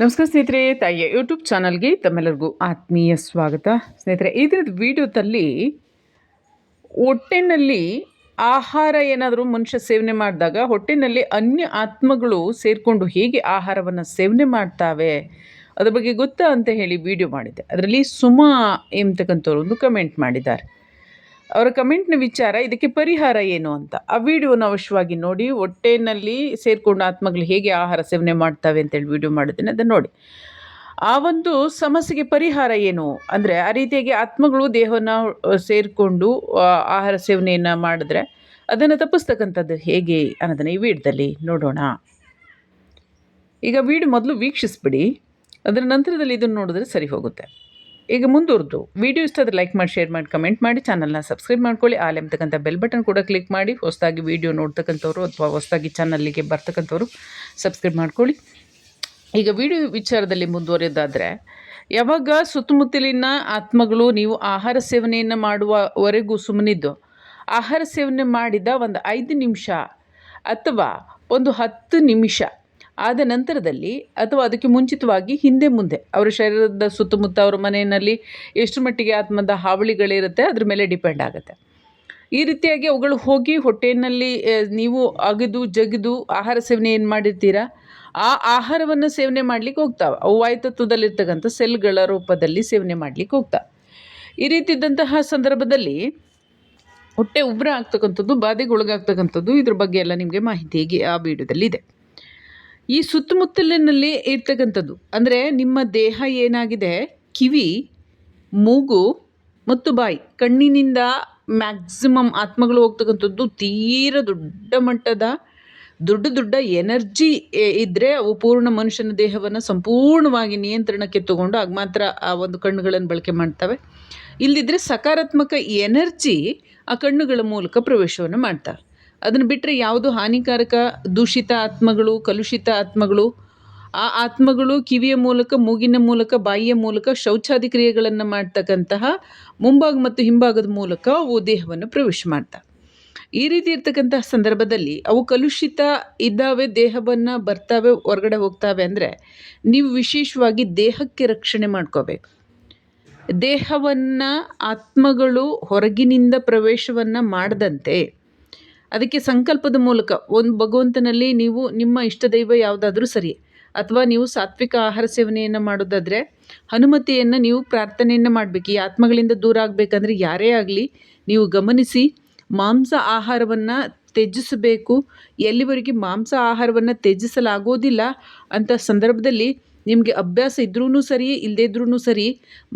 ನಮಸ್ಕಾರ ಸ್ನೇಹಿತರೆ, ತಾಯಿಯ ಯೂಟ್ಯೂಬ್ ಚಾನಲ್ಗೆ ತಮ್ಮೆಲ್ಲರಿಗೂ ಆತ್ಮೀಯ ಸ್ವಾಗತ. ಸ್ನೇಹಿತರೆ ದಿನದ ವಿಡಿಯೋದಲ್ಲಿ ಹೊಟ್ಟೆನಲ್ಲಿ ಆಹಾರ ಏನಾದರೂ ಮನುಷ್ಯ ಸೇವನೆ ಮಾಡಿದಾಗ ಹೊಟ್ಟೆನಲ್ಲಿ ಅನ್ಯ ಆತ್ಮಗಳು ಸೇರಿಕೊಂಡು ಹೇಗೆ ಆಹಾರವನ್ನು ಸೇವನೆ ಮಾಡ್ತಾವೆ, ಅದ್ರ ಬಗ್ಗೆ ಗೊತ್ತಾ ಅಂತ ಹೇಳಿ ವಿಡಿಯೋ ಮಾಡಿದ್ದೆ. ಅದರಲ್ಲಿ ಸುಮಾ ಎಂಬತಕ್ಕಂಥವ್ರು ಒಂದು ಕಮೆಂಟ್ ಮಾಡಿದ್ದಾರೆ. ಅವರ ಕಮೆಂಟ್ನ ವಿಚಾರ, ಇದಕ್ಕೆ ಪರಿಹಾರ ಏನು ಅಂತ. ಆ ವಿಡಿಯೋನ ಅವಶ್ಯವಾಗಿ ನೋಡಿ, ಹೊಟ್ಟೆನಲ್ಲಿ ಸೇರಿಕೊಂಡು ಆತ್ಮಗಳು ಹೇಗೆ ಆಹಾರ ಸೇವನೆ ಮಾಡ್ತವೆ ಅಂತೇಳಿ ವಿಡಿಯೋ ಮಾಡಿದ್ದೇನೆ, ಅದನ್ನು ನೋಡಿ. ಆ ಒಂದು ಸಮಸ್ಯೆಗೆ ಪರಿಹಾರ ಏನು? ಅಂದರೆ ಆ ರೀತಿಯಾಗಿ ಆತ್ಮಗಳು ದೇಹವನ್ನು ಸೇರಿಕೊಂಡು ಆಹಾರ ಸೇವನೆಯನ್ನು ಮಾಡಿದ್ರೆ ಅದನ್ನು ತಪ್ಪಿಸ್ತಕ್ಕಂಥದ್ದು ಹೇಗೆ ಅನ್ನೋದನ್ನು ಈ ವಿಡಿಯೋದಲ್ಲಿ ನೋಡೋಣ. ಈಗ ವಿಡಿಯೋ ಮೊದಲು ವೀಕ್ಷಿಸ್ಬಿಡಿ. ಅದರ ನಂತರದಲ್ಲಿ ಇದನ್ನು ನೋಡಿದ್ರೆ ಸರಿ ಹೋಗುತ್ತೆ. ಈಗ ಮುಂದುವರೆದು ವಿಡಿಯೋ ಇಷ್ಟ ಲೈಕ್ ಮಾಡಿ ಶೇರ್ ಮಾಡಿ ಕಮೆಂಟ್ ಮಾಡಿ ಚಾನಲ್ನ ಸಬ್ಸ್ಕ್ರೈಬ್ ಮಾಡ್ಕೊಳ್ಳಿ. ಆಲ್ ಎಂಬತಕ್ಕಂಥ ಬೆಲ್ ಬಟನ್ ಕೂಡ ಕ್ಲಿಕ್ ಮಾಡಿ. ಹೊಸದಾಗಿ ವಿಡಿಯೋ ನೋಡ್ತಕ್ಕಂಥವ್ರು ಅಥವಾ ಹೊಸದಾಗಿ ಚಾನಲ್ಲಿಗೆ ಬರ್ತಕ್ಕಂಥವ್ರು ಸಬ್ಸ್ಕ್ರೈಬ್ ಮಾಡ್ಕೊಳ್ಳಿ. ಈಗ ವಿಡಿಯೋ ವಿಚಾರದಲ್ಲಿ ಮುಂದುವರೆಯೋದಾದರೆ ಯಾವಾಗ ಸುತ್ತಮುತ್ತಲಿನ ಆತ್ಮಗಳು ನೀವು ಆಹಾರ ಸೇವನೆಯನ್ನು ಮಾಡುವವರೆಗೂ ಸುಮ್ಮನಿದ್ದು ಆಹಾರ ಸೇವನೆ ಮಾಡಿದ ಒಂದು ಐದು ನಿಮಿಷ ಅಥವಾ ಒಂದು ಹತ್ತು ನಿಮಿಷ ಆದ ನಂತರದಲ್ಲಿ ಅಥವಾ ಅದಕ್ಕೆ ಮುಂಚಿತವಾಗಿ ಹಿಂದೆ ಮುಂದೆ ಅವರ ಶರೀರದ ಸುತ್ತಮುತ್ತ ಅವರ ಮನೆಯಲ್ಲಿ ಎಷ್ಟು ಮಟ್ಟಿಗೆ ಆತ್ಮದ ಹಾವಳಿಗಳಿರುತ್ತೆ ಅದ್ರ ಮೇಲೆ ಡಿಪೆಂಡ್ ಆಗುತ್ತೆ. ಈ ರೀತಿಯಾಗಿ ಅವುಗಳು ಹೋಗಿ ಹೊಟ್ಟೆಯಲ್ಲಿ ನೀವು ಅಗೆದು, ಜಗಿದು ಆಹಾರ ಸೇವನೆ ಏನು ಮಾಡಿರ್ತೀರಾ? ಆ ಆಹಾರವನ್ನು ಸೇವನೆ ಮಾಡ್ಲಿಕ್ಕೆ ಹೋಗ್ತಾವೆ. ಅವು ವಾಯುತತ್ವದಲ್ಲಿರ್ತಕ್ಕಂಥ ಸೆಲ್ಗಳ ರೂಪದಲ್ಲಿ ಸೇವನೆ ಮಾಡ್ಲಿಕ್ಕೆ ಹೋಗ್ತಾವೆ. ಈ ರೀತಿ ಇದ್ದಂತಹ ಸಂದರ್ಭದಲ್ಲಿ ಹೊಟ್ಟೆ ಉಬ್ಬರ ಆಗ್ತಕ್ಕಂಥದ್ದು ಬಾಧೆಗೊಳಗಾಗ್ತಕ್ಕಂಥದ್ದು ಇದ್ರ ಬಗ್ಗೆ ಎಲ್ಲ ನಿಮಗೆ ಮಾಹಿತಿ ಹೇಗೆ ಆ ವಿಡಿಯೋದಲ್ಲಿ ಇದೆ ಈ ಸುತ್ತಮುತ್ತಲಿನಲ್ಲಿ ಇರ್ತಕ್ಕಂಥದ್ದು. ಅಂದರೆ ನಿಮ್ಮ ದೇಹ ಏನಾಗಿದೆ? ಕಿವಿ, ಮೂಗು ಮತ್ತು ಬಾಯಿ. ಕಣ್ಣಿನಿಂದ ಮ್ಯಾಕ್ಸಿಮಮ್ ಆತ್ಮಗಳು ಹೋಗ್ತಕ್ಕಂಥದ್ದು ತೀರ ದೊಡ್ಡ ಮಟ್ಟದ, ದೊಡ್ಡ ದೊಡ್ಡ ಎನರ್ಜಿ ಇದ್ದರೆ ಅವು ಪೂರ್ಣ ಮನುಷ್ಯನ ದೇಹವನ್ನು ಸಂಪೂರ್ಣವಾಗಿ ನಿಯಂತ್ರಣಕ್ಕೆ ತಗೊಂಡು ಆಗ ಮಾತ್ರ ಆ ಒಂದು ಕಣ್ಣುಗಳನ್ನು ಬಳಕೆ ಮಾಡ್ತವೆ. ಇಲ್ಲದಿದ್ದರೆ ಸಕಾರಾತ್ಮಕ ಎನರ್ಜಿ ಆ ಕಣ್ಣುಗಳ ಮೂಲಕ ಪ್ರವೇಶವನ್ನು ಮಾಡ್ತವೆ. ಅದನ್ನು ಬಿಟ್ಟರೆ ಯಾವುದು ಹಾನಿಕಾರಕ? ದೂಷಿತ ಆತ್ಮಗಳು, ಕಲುಷಿತ ಆತ್ಮಗಳು? ಆ ಆತ್ಮಗಳು ಕಿವಿಯ ಮೂಲಕ, ಮೂಗಿನ ಮೂಲಕ, ಬಾಯಿಯ ಮೂಲಕ ಶೌಚಾದಿ ಕ್ರಿಯೆಗಳನ್ನು ಮಾಡ್ತಕ್ಕಂತಹ ಮುಂಭಾಗ ಮತ್ತು ಹಿಂಭಾಗದ ಮೂಲಕ ಅವು ದೇಹವನ್ನು ಪ್ರವೇಶ ಮಾಡ್ತಾವೆ ಈ ರೀತಿ ಇರ್ತಕ್ಕಂತಹ ಸಂದರ್ಭದಲ್ಲಿ ಅವು ಕಲುಷಿತ ಇದ್ದಾವೆ, ದೇಹವನ್ನು ಬರ್ತಾವೆ, ಹೊರಗಡೆ ಹೋಗ್ತಾವೆ ಅಂದರೆ ನೀವು ವಿಶೇಷವಾಗಿ ದೇಹಕ್ಕೆ ರಕ್ಷಣೆ ಮಾಡ್ಕೋಬೇಕು. ದೇಹವನ್ನು ಆತ್ಮಗಳು ಹೊರಗಿನಿಂದ ಪ್ರವೇಶವನ್ನು ಮಾಡದಂತೆ ಅದಕ್ಕೆ ಸಂಕಲ್ಪದ ಮೂಲಕ ಒಂದು ಭಗವಂತನಲ್ಲಿ ನೀವು ನಿಮ್ಮ ಇಷ್ಟ ದೈವ ಯಾವುದಾದ್ರೂ ಸರಿ, ಅಥವಾ ನೀವು ಸಾತ್ವಿಕ ಆಹಾರ ಸೇವನೆಯನ್ನು ಮಾಡೋದಾದರೆ ಹನುಮತಿಯನ್ನು ನೀವು ಪ್ರಾರ್ಥನೆಯನ್ನು ಮಾಡಬೇಕು. ಈ ಆತ್ಮಗಳಿಂದ ದೂರ ಆಗಬೇಕಂದ್ರೆ ಯಾರೇ ಆಗಲಿ ನೀವು ಗಮನಿಸಿ ಮಾಂಸ ಆಹಾರವನ್ನು ತ್ಯಜಿಸಬೇಕು. ಎಲ್ಲಿವರೆಗೆ ಮಾಂಸ ಆಹಾರವನ್ನು ತ್ಯಜಿಸಲಾಗೋದಿಲ್ಲ ಅಂಥ ಸಂದರ್ಭದಲ್ಲಿ ನಿಮಗೆ ಅಭ್ಯಾಸ ಇದ್ರೂ ಸರಿ ಇಲ್ಲದೇ ಇದ್ರೂ ಸರಿ,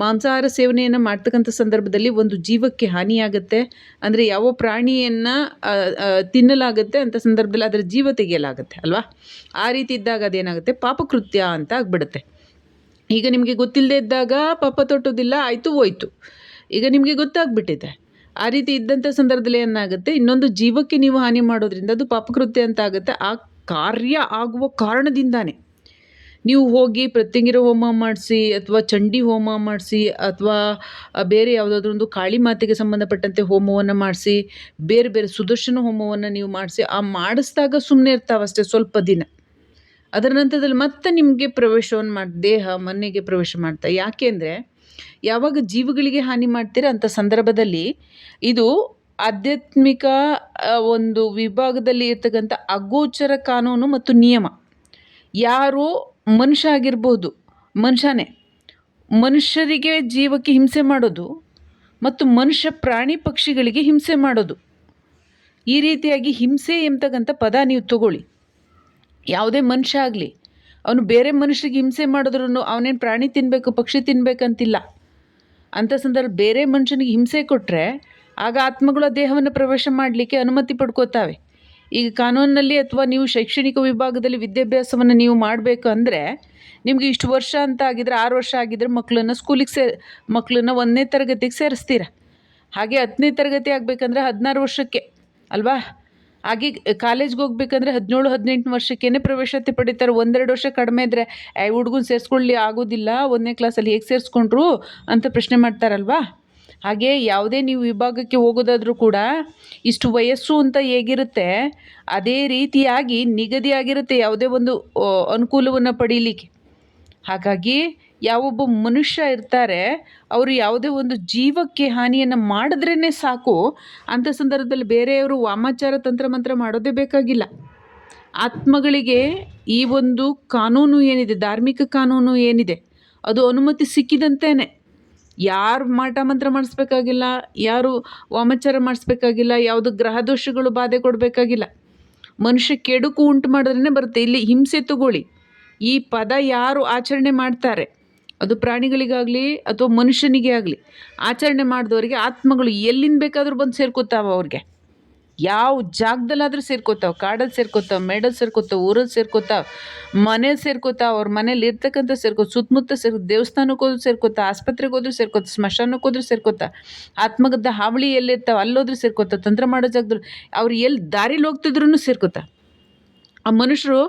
ಮಾಂಸಾಹಾರ ಸೇವನೆಯನ್ನು ಮಾಡ್ತಕ್ಕಂಥ ಸಂದರ್ಭದಲ್ಲಿ ಒಂದು ಜೀವಕ್ಕೆ ಹಾನಿಯಾಗುತ್ತೆ, ಅಂದರೆ ಯಾವ ಪ್ರಾಣಿಯನ್ನು ತಿನ್ನಲಾಗುತ್ತೆ ಅಂಥ ಸಂದರ್ಭದಲ್ಲಿ ಅದರ ಜೀವ ತೆಗೆಯಲಾಗುತ್ತೆ, ಅಲ್ವಾ? ಆ ರೀತಿ ಇದ್ದಾಗ ಅದೇನಾಗುತ್ತೆ? ಪಾಪಕೃತ್ಯ ಅಂತ ಆಗಿಬಿಡುತ್ತೆ. ಈಗ ನಿಮಗೆ ಗೊತ್ತಿಲ್ಲದೆ ಇದ್ದಾಗ ಪಾಪ ತೊಟ್ಟೋದಿಲ್ಲ, ಆಯಿತು, ಹೋಯ್ತು. ಈಗ ನಿಮಗೆ ಗೊತ್ತಾಗ್ಬಿಟ್ಟಿದೆ. ಆ ರೀತಿ ಇದ್ದಂಥ ಸಂದರ್ಭದಲ್ಲಿ ಏನಾಗುತ್ತೆ? ಇನ್ನೊಂದು ಜೀವಕ್ಕೆ ನೀವು ಹಾನಿ ಮಾಡೋದ್ರಿಂದ ಅದು ಪಾಪಕೃತ್ಯ ಅಂತ ಆಗುತ್ತೆ. ಆ ಕಾರ್ಯ ಆಗುವ ಕಾರಣದಿಂದಾನೇ. ನೀವು ಹೋಗಿ ಪ್ರತ್ಯಂಗಿರ ಹೋಮ ಮಾಡಿಸಿ ಅಥವಾ ಚಂಡಿ ಹೋಮ ಮಾಡಿಸಿ ಅಥವಾ ಬೇರೆ ಯಾವುದಾದ್ರೂ ಒಂದು ಕಾಳಿ ಮಾತೆಗೆ ಸಂಬಂಧಪಟ್ಟಂತೆ ಹೋಮವನ್ನು ಮಾಡಿಸಿ, ಬೇರೆ ಬೇರೆ ಸುದರ್ಶನ ಹೋಮವನ್ನು ನೀವು ಮಾಡಿಸಿ, ಆ ಮಾಡಿಸಿದಾಗ ಸುಮ್ಮನೆ ಇರ್ತಾವಷ್ಟೇ ಸ್ವಲ್ಪ ದಿನ. ಅದರ ನಂತರದಲ್ಲಿ ಮತ್ತೆ ನಿಮಗೆ ಪ್ರವೇಶವನ್ನು ಮಾಡಿ, ದೇಹ ಮನೆಗೆ ಪ್ರವೇಶ ಮಾಡ್ತಾ. ಯಾಕೆ ಅಂದರೆ, ಯಾವಾಗ ಜೀವಗಳಿಗೆ ಹಾನಿ ಮಾಡ್ತೀರ ಅಂಥ ಸಂದರ್ಭದಲ್ಲಿ, ಇದು ಆಧ್ಯಾತ್ಮಿಕ ಒಂದು ವಿಭಾಗದಲ್ಲಿ ಇರ್ತಕ್ಕಂಥ ಅಗೋಚರ ಕಾನೂನು ಮತ್ತು ನಿಯಮ. ಯಾರು ಮನುಷ್ಯ ಆಗಿರ್ಬೋದು ಮನುಷ್ಯನೇ. ಮನುಷ್ಯರಿಗೆ ಜೀವಕ್ಕೆ ಹಿಂಸೆ ಮಾಡೋದು ಮತ್ತು ಮನುಷ್ಯ ಪ್ರಾಣಿ ಪಕ್ಷಿಗಳಿಗೆ ಹಿಂಸೆ ಮಾಡೋದು. ಈ ರೀತಿಯಾಗಿ ಹಿಂಸೆ ಎಂಬತಕ್ಕಂಥ ಪದ ನೀವು ತಗೊಳ್ಳಿ. ಯಾವುದೇ ಮನುಷ್ಯ ಆಗಲಿ, ಅವನು ಬೇರೆ ಮನುಷ್ಯರಿಗೆ ಹಿಂಸೆ ಮಾಡಿದ್ರು ಅವನೇನು ಪ್ರಾಣಿ ತಿನ್ನಬೇಕು ಪಕ್ಷಿ ತಿನ್ನಬೇಕಂತಿಲ್ಲ ಅಂಥ ಸಂದರ್ಭ ಬೇರೆ ಮನುಷ್ಯನಿಗೆ ಹಿಂಸೆ ಕೊಟ್ಟರೆ ಆಗ ಆತ್ಮಗಳ ದೇಹವನ್ನು ಪ್ರವೇಶ ಮಾಡಲಿಕ್ಕೆ ಅನುಮತಿ ಪಡ್ಕೋತಾವೆ. ಈಗ ಕಾನೂನಿನಲ್ಲಿ ಅಥವಾ ನೀವು ಶೈಕ್ಷಣಿಕ ವಿಭಾಗದಲ್ಲಿ ವಿದ್ಯಾಭ್ಯಾಸವನ್ನು ನೀವು ಮಾಡಬೇಕು ಅಂದರೆ ನಿಮಗೆ ಇಷ್ಟು ವರ್ಷ ಅಂತ ಆಗಿದ್ರೆ ಆರು ವರ್ಷ ಆಗಿದ್ರೆ ಮಕ್ಕಳನ್ನ ಸ್ಕೂಲಿಗೆ ಸೇ ಮಕ್ಕಳನ್ನ ಒಂದನೇ ತರಗತಿಗೆ ಸೇರಿಸ್ತೀರ. ಹಾಗೆ ಹತ್ತನೇ ತರಗತಿ ಆಗಬೇಕಂದ್ರೆ ಹದಿನಾರು ವರ್ಷಕ್ಕೆ, ಅಲ್ವಾ? ಹಾಗೆ ಕಾಲೇಜ್ಗೆ ಹೋಗ್ಬೇಕಂದ್ರೆ ಹದಿನೇಳು ಹದಿನೆಂಟು ವರ್ಷಕ್ಕೇನೆ ಪ್ರವೇಶತೆ ಪಡಿತಾರೆ. ಒಂದೆರಡು ವರ್ಷ ಕಡಿಮೆ ಇದ್ದರೆ ಹುಡುಗನ ಸೇರಿಸ್ಕೊಳ್ಳಿ, ಆಗೋದಿಲ್ಲ, ಒಂದನೇ ಕ್ಲಾಸಲ್ಲಿ ಹೇಗೆ ಸೇರಿಸ್ಕೊಂಡ್ರು? ಅಂತ ಪ್ರಶ್ನೆ ಮಾಡ್ತಾರಲ್ವಾ? ಹಾಗೆ ಯಾವುದೇ ನೀವು ವಿಭಾಗಕ್ಕೆ ಹೋಗೋದಾದರೂ ಕೂಡ ಇಷ್ಟು ವಯಸ್ಸು ಅಂತ ಹೇಗಿರುತ್ತೆ, ಅದೇ ರೀತಿಯಾಗಿ ನಿಗದಿಯಾಗಿರುತ್ತೆ ಯಾವುದೇ ಒಂದು ಅನುಕೂಲವನ್ನು ಪಡೀಲಿಕ್ಕೆ. ಹಾಗಾಗಿ ಯಾವೊಬ್ಬ ಮನುಷ್ಯ ಇರ್ತಾರೆ, ಅವರು ಯಾವುದೇ ಒಂದು ಜೀವಕ್ಕೆ ಹಾನಿಯನ್ನು ಮಾಡಿದ್ರೇ ಸಾಕು. ಅಂಥ ಸಂದರ್ಭದಲ್ಲಿ ಬೇರೆಯವರು ವಾಮಾಚಾರ ತಂತ್ರ ಮಂತ್ರ ಮಾಡೋದೇ ಬೇಕಾಗಿಲ್ಲ. ಆತ್ಮಗಳಿಗೆ ಈ ಒಂದು ಕಾನೂನು ಏನಿದೆ, ಧಾರ್ಮಿಕ ಕಾನೂನು ಏನಿದೆ, ಅದು ಅನುಮತಿ ಸಿಕ್ಕಿದಂತೆಯೇ ಯಾರು ಮಾಟ ಮಂತ್ರ ಮಾಡಿಸ್ಬೇಕಾಗಿಲ್ಲ, ಯಾರು ವಾಮಾಚಾರ ಮಾಡಿಸ್ಬೇಕಾಗಿಲ್ಲ, ಯಾವುದು ಗ್ರಹ ದೋಷಗಳು ಬಾಧೆ ಕೊಡಬೇಕಾಗಿಲ್ಲ. ಮನುಷ್ಯ ಕೆಡುಕು ಉಂಟು ಮಾಡಿದ್ರೇ ಬರುತ್ತೆ. ಇಲ್ಲಿ ಹಿಂಸೆ ತಗೊಳ್ಳಿ. ಈ ಪದ ಯಾರು ಆಚರಣೆ ಮಾಡ್ತಾರೆ? ಅದು ಪ್ರಾಣಿಗಳಿಗಾಗಲಿ ಅಥವಾ ಮನುಷ್ಯನಿಗೆ ಆಗಲಿ. ಆಚರಣೆ ಮಾಡಿದವರಿಗೆ, ಆತ್ಮಗಳು ಎಲ್ಲಿಂದ ಬೇಕಾದರೂ ಬಂದು ಸೇರ್ಕೋತಾವೆ ಅವ್ರಿಗೆ. ಯಾವ ಜಾಗದಲ್ಲಾದರೂ ಸೇರ್ಕೋತಾವೆ ಕಾಡಲ್ಲಿ ಸೇರ್ಕೋತಾವೆ ಮೇಡಲ್ಲಿ ಸೇರ್ಕೋತಾವೆ ಊರಲ್ಲಿ ಸೇರ್ಕೋತಾವೆ, ಮನೇಲಿ ಸೇರ್ಕೋತಾವೆ, ಅವ್ರ ಮನೇಲಿ ಇರ್ತಕ್ಕಂಥ ಸೇರ್ಕೋ ಸುತ್ತಮುತ್ತ ಸೇರ್ಕೊ ದೇವಸ್ಥಾನಕ್ಕೆ ಹೋದ್ರು ಸೇರ್ಕೋತಾ ಆಸ್ಪತ್ರೆಗೆ ಹೋದ್ರು ಸೇರ್ಕೋತಾ ಸ್ಮಶಾನಕ್ಕೆ ಹೋದ್ರು ಸೇರ್ಕೋತಾ ಆತ್ಮಗದ್ದ ಹಾವಳಿ ಎಲ್ಲಿರ್ತಾವೆ, ಅಲ್ಲೋದ್ರೂ ಸೇರ್ಕೋತಾ ತಂತ್ರ ಮಾಡೋ ಜಾಗದಲ್ಲಿ ಅವ್ರು ಎಲ್ಲಿ ದಾರಿಲಿ ಹೋಗ್ತಿದ್ರು ಸೇರ್ಕೋತಾ ಆ ಮನುಷ್ಯರು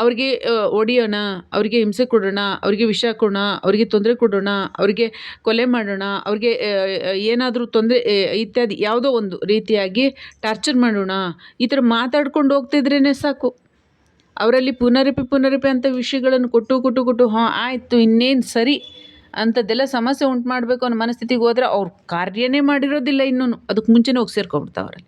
ಅವ್ರಿಗೆ ಹೊಡಿಯೋಣ, ಅವ್ರಿಗೆ ಹಿಂಸೆ ಕೊಡೋಣ, ಅವ್ರಿಗೆ ವಿಷ ಕೊಡೋಣ, ಅವ್ರಿಗೆ ತೊಂದರೆ ಕೊಡೋಣ, ಅವ್ರಿಗೆ ಕೊಲೆ ಮಾಡೋಣ, ಅವ್ರಿಗೆ ಏನಾದರೂ ತೊಂದರೆ ಇತ್ಯಾದಿ ಯಾವುದೋ ಒಂದು ರೀತಿಯಾಗಿ ಟಾರ್ಚರ್ ಮಾಡೋಣ, ಈ ಥರ ಮಾತಾಡ್ಕೊಂಡು ಹೋಗ್ತಿದ್ರೇ ಸಾಕು. ಅವರಲ್ಲಿ ಪುನರಪಿ ಪುನರಪಿ ಅಂತ ವಿಷಯಗಳನ್ನು ಕೊಟ್ಟು ಕೊಟ್ಟು ಕೊಟ್ಟು, ಹಾಂ, ಆಯಿತು, ಇನ್ನೇನು ಸರಿ ಅಂಥದ್ದೆಲ್ಲ ಸಮಸ್ಯೆ ಉಂಟು ಮಾಡಬೇಕು ಅನ್ನೋ ಮನಸ್ಥಿತಿಗೆ ಹೋದರೆ ಅವ್ರು ಕಾರ್ಯನೇ ಮಾಡಿರೋದಿಲ್ಲ ಇನ್ನೂ ಅದಕ್ಕೆ ಮುಂಚೆನೇ ಹೋಗಿ ಸೇರ್ಕೊಂಡ್ಬಿಡ್ತಾವೆ ಅವರಲ್ಲಿ.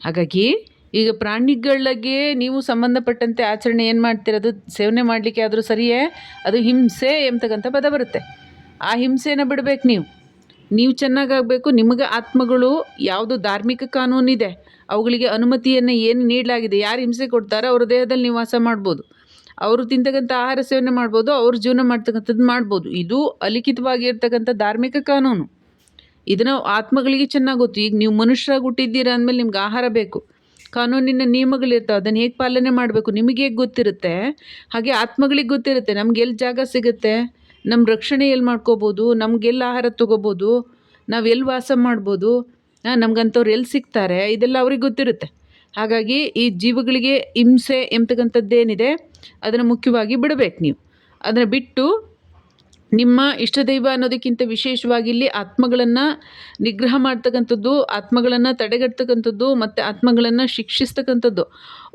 ಹಾಗಾಗಿ ಈಗ ಪ್ರಾಣಿಗಳಿಗೆ ನೀವು ಸಂಬಂಧಪಟ್ಟಂತೆ ಆಚರಣೆ ಏನು ಮಾಡ್ತೀರದು ಸೇವನೆ ಮಾಡಲಿಕ್ಕೆ ಆದರೂ ಸರಿಯೇ? ಅದು ಹಿಂಸೆ ಎಂಬತಕ್ಕಂಥ ಪದ ಬರುತ್ತೆ. ಆ ಹಿಂಸೆನ ಬಿಡಬೇಕು ನೀವು. ನೀವು ಚೆನ್ನಾಗಾಗಬೇಕು, ನಿಮಗೆ ಆತ್ಮಗಳು ಯಾವುದು ಧಾರ್ಮಿಕ ಕಾನೂನಿದೆ. ಅವುಗಳಿಗೆ ಅನುಮತಿಯನ್ನು ಏನು ನೀಡಲಾಗಿದೆ? ಯಾರು ಹಿಂಸೆ ಕೊಡ್ತಾರೋ ಅವ್ರ ದೇಹದಲ್ಲಿ ನೀವು ವಾಸ ಮಾಡ್ಬೋದು. ಅವರು ತಿಂತಕ್ಕಂಥ ಆಹಾರ ಸೇವನೆ ಮಾಡ್ಬೋದು, ಅವ್ರ ಜೀವನ ಮಾಡ್ತಕ್ಕಂಥದ್ದು ಮಾಡ್ಬೋದು. ಇದು ಅಲಿಖಿತವಾಗಿರ್ತಕ್ಕಂಥ ಧಾರ್ಮಿಕ ಕಾನೂನು. ಇದನ್ನು ಆತ್ಮಗಳಿಗೆ ಚೆನ್ನಾಗಿ ಗೊತ್ತು. ಈಗ ನೀವು ಮನುಷ್ಯರಾಗಿ ಹುಟ್ಟಿದ್ದೀರ ಅಂದಮೇಲೆ ನಿಮ್ಗೆ ಆಹಾರ ಬೇಕು. ಕಾನೂನಿನ ನಿಯಮಗಳಿರ್ತಾವೆ, ಅದನ್ನು ಹೇಗೆ ಪಾಲನೆ ಮಾಡಬೇಕು ನಿಮಗೆ ಹೇಗೆ ಗೊತ್ತಿರುತ್ತೆ? ಹಾಗೆ ಆತ್ಮಗಳಿಗೆ ಗೊತ್ತಿರುತ್ತೆ, ನಮ್ಗೆ ಎಲ್ಲಿ ಜಾಗ ಸಿಗುತ್ತೆ ನಮ್ಮ ರಕ್ಷಣೆ ಎಲ್ಲಿ ಮಾಡ್ಕೋಬೋದು, ನಮ್ಗೆ ಎಲ್ಲಿ ಆಹಾರ ತೊಗೋಬೋದು, ನಾವು ಎಲ್ಲಿ ವಾಸ ಮಾಡ್ಬೋದು ನಮ್ಗಂಥವ್ರು ಎಲ್ಲಿ ಸಿಗ್ತಾರೆ, ಇದೆಲ್ಲ ಅವ್ರಿಗೆ ಗೊತ್ತಿರುತ್ತೆ. ಹಾಗಾಗಿ ಈ ಜೀವಗಳಿಗೆ ಹಿಂಸೆ ಎಂಬತಕ್ಕಂಥದ್ದೇನಿದೆ ಅದನ್ನು ಮುಖ್ಯವಾಗಿ ಬಿಡಬೇಕು ನೀವು. ಅದನ್ನು ಬಿಟ್ಟು ನಿಮ್ಮ ಇಷ್ಟ ದೈವ ಅನ್ನೋದಕ್ಕಿಂತ ವಿಶೇಷವಾಗಿ ಇಲ್ಲಿ ಆತ್ಮಗಳನ್ನು ನಿಗ್ರಹ ಮಾಡ್ತಕ್ಕಂಥದ್ದು, ಆತ್ಮಗಳನ್ನು ತಡೆಗಟ್ತಕ್ಕಂಥದ್ದು ಮತ್ತು ಆತ್ಮಗಳನ್ನು ಶಿಕ್ಷಿಸ್ತಕ್ಕಂಥದ್ದು.